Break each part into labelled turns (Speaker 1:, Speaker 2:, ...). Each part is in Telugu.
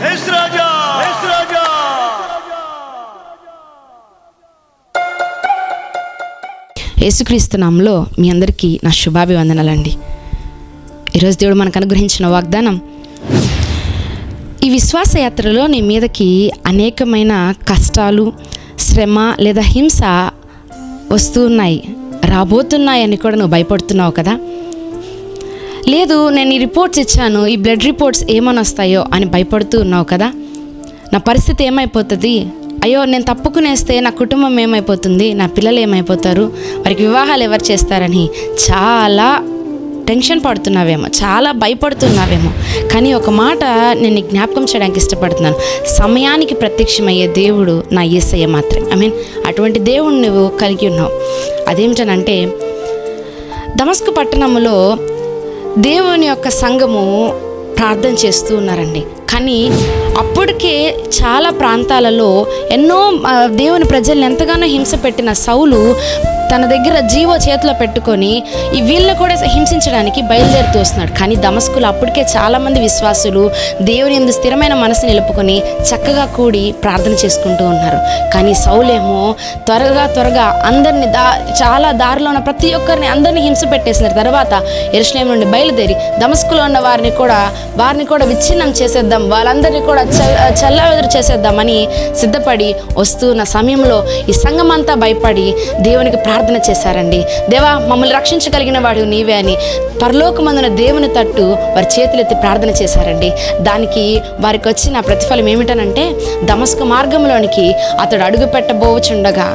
Speaker 1: రాజా రాజా మీ అందరికీ నా శుభాభివందనాలండి. ఈరోజు దేవుడు మనకు అనుగ్రహించిన వాగ్దానం ఈ విశ్వాస యాత్రలో నీ మీదకి అనేకమైన కష్టాలు శ్రమ లేదా హింస వస్తున్నాయి రాబోతున్నాయని కూడా నువ్వు భయపడుతున్నావు కదా? లేదు నేను ఈ రిపోర్ట్స్ ఇచ్చాను ఈ బ్లడ్ రిపోర్ట్స్ ఏమని వస్తాయో అని భయపడుతూ ఉన్నావు కదా? నా పరిస్థితి ఏమైపోతుంది? అయ్యో నేను తప్పుకునేస్తే నా కుటుంబం ఏమైపోతుంది? నా పిల్లలు ఏమైపోతారు? వారికి వివాహాలు ఎవరు చేస్తారని చాలా టెన్షన్ పడుతున్నావేమో చాలా భయపడుతున్నావేమో. కానీ ఒక మాట నేను జ్ఞాపకం చేయడానికి ఇష్టపడుతున్నాను. సమయానికి ప్రత్యక్షమయ్యే దేవుడు నా ఏసయ్య మాత్రమే. ఐ మీన్ అటువంటి దేవుడు నువ్వు కలిగి ఉన్నావు. అదేమిటనంటే దమస్కు పట్టణంలో దేవుని యొక్క సంఘము ప్రార్థన చేస్తూ ఉన్నారండి. కానీ అప్పటికే చాలా ప్రాంతాలలో ఎన్నో దేవుని ప్రజల్ని ఎంతగానో హింస పెట్టిన సౌలు తన దగ్గర జీవో చేతిలో పెట్టుకొని ఈ వీళ్ళని కూడా హింసించడానికి బయలుదేరుతూ వస్తున్నాడు. కానీ దమస్కులు అప్పటికే చాలామంది విశ్వాసులు దేవుని ఎందు స్థిరమైన మనసు నిలుపుకొని చక్కగా కూడి ప్రార్థన చేసుకుంటూ ఉన్నారు. కానీ సౌలేమో త్వరగా త్వరగా అందరిని దా చాలా దారిలో ఉన్న ప్రతి ఒక్కరిని అందరిని హింస పెట్టేసిన తర్వాత ఎరుషలేం నుండి బయలుదేరి దమస్కులో ఉన్న వారిని కూడా వారిని కూడా విచ్ఛిన్నం చేసేద్దాం వాళ్ళందరినీ కూడా చల్లవెదురు చేసేద్దామని సిద్ధపడి వస్తున్న సమయంలో ఈ సంఘమంతా భయపడి దేవునికి ప్రార్థన ప్రార్థన చేశారండి. దేవా మమ్మల్ని రక్షించగలిగిన వాడు నీవే అని పరలోకమందున దేవుని తట్టు వారి చేతులెత్తి ప్రార్థన చేశారండి. దానికి వారికి వచ్చిన ప్రతిఫలం ఏమిటనంటే దమస్క మార్గంలోనికి అతడు అడుగు పెట్టబోవచుండగా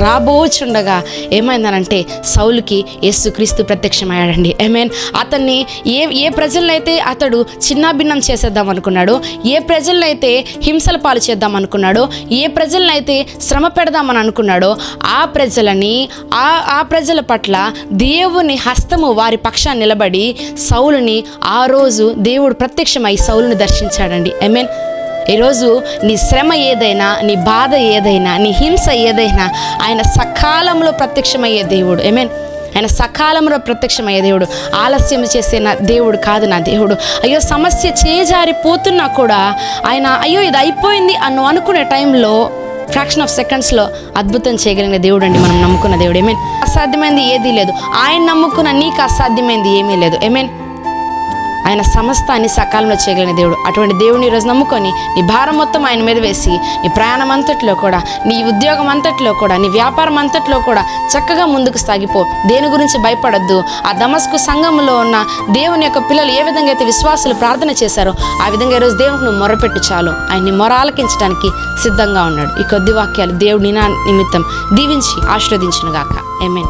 Speaker 1: రాబోచుండగా ఏమైందనంటే సౌలుకి యేసుక్రీస్తు ప్రత్యక్షమయ్యాడండి. మీన్ అతన్ని ఏ ఏ ప్రజలనైతే అతడు చిన్నాభిన్నం చేసేద్దాం అనుకున్నాడో ఏ ప్రజలనైతే హింసల పాలు చేద్దాం అనుకున్నాడో ఏ ప్రజలనైతే శ్రమ పెడదామని అనుకున్నాడో ఆ ప్రజలని ఆ ఆ ప్రజల పట్ల దేవుని హస్తము వారి పక్షాన్ని నిలబడి సౌలుని ఆ రోజు దేవుడు ప్రత్యక్షమై సౌలుని దర్శించాడండి. ఐ మీన్ ఈరోజు నీ శ్రమ ఏదైనా నీ బాధ ఏదైనా నీ హింస ఏదైనా ఆయన సకాలంలో ప్రత్యక్షమయ్యే దేవుడు. ఐ మీన్ ఆయన సకాలంలో ప్రత్యక్షమయ్యే దేవుడు. ఆలస్యం చేసే నా దేవుడు కాదు నా దేవుడు. అయ్యో సమస్య చేజారిపోతున్నా కూడా ఆయన అయ్యో ఇది అయిపోయింది అను అనుకునే టైంలో ఫ్రాక్షన్ ఆఫ్ సెకండ్స్లో అద్భుతం చేయగలిగిన దేవుడు అండి మనం నమ్ముకున్న దేవుడు. ఏమేన్ అసాధ్యమైంది ఏదీ లేదు. ఆయన నమ్ముకున్న నీకు అసాధ్యమైంది ఏమీ లేదు. ఏమేన్ ఆయన సమస్తాన్ని సకాలంలో చేయగలిగిన దేవుడు. అటువంటి దేవుని ఈరోజు నమ్ముకొని నీ భారం మొత్తం ఆయన మీద వేసి నీ ప్రయాణం అంతట్లో కూడా నీ ఉద్యోగం అంతట్లో కూడా నీ వ్యాపారం అంతట్లో కూడా చక్కగా ముందుకు సాగిపో. దేని గురించి భయపడద్దు. ఆ దమస్కు సంఘంలో ఉన్న దేవుని యొక్క పిల్లలు ఏ విధంగా అయితే విశ్వాసులు ప్రార్థన చేశారో ఆ విధంగా ఈరోజు దేవుడు నువ్వు మొరపెట్టు చాలు. ఆయన్ని మొర ఆలకించడానికి సిద్ధంగా ఉన్నాడు. ఈ కొద్ది వాక్యాలు దేవుడి నా నిమిత్తం దీవించి ఆశీర్వదించునుగాక. ఏమేన్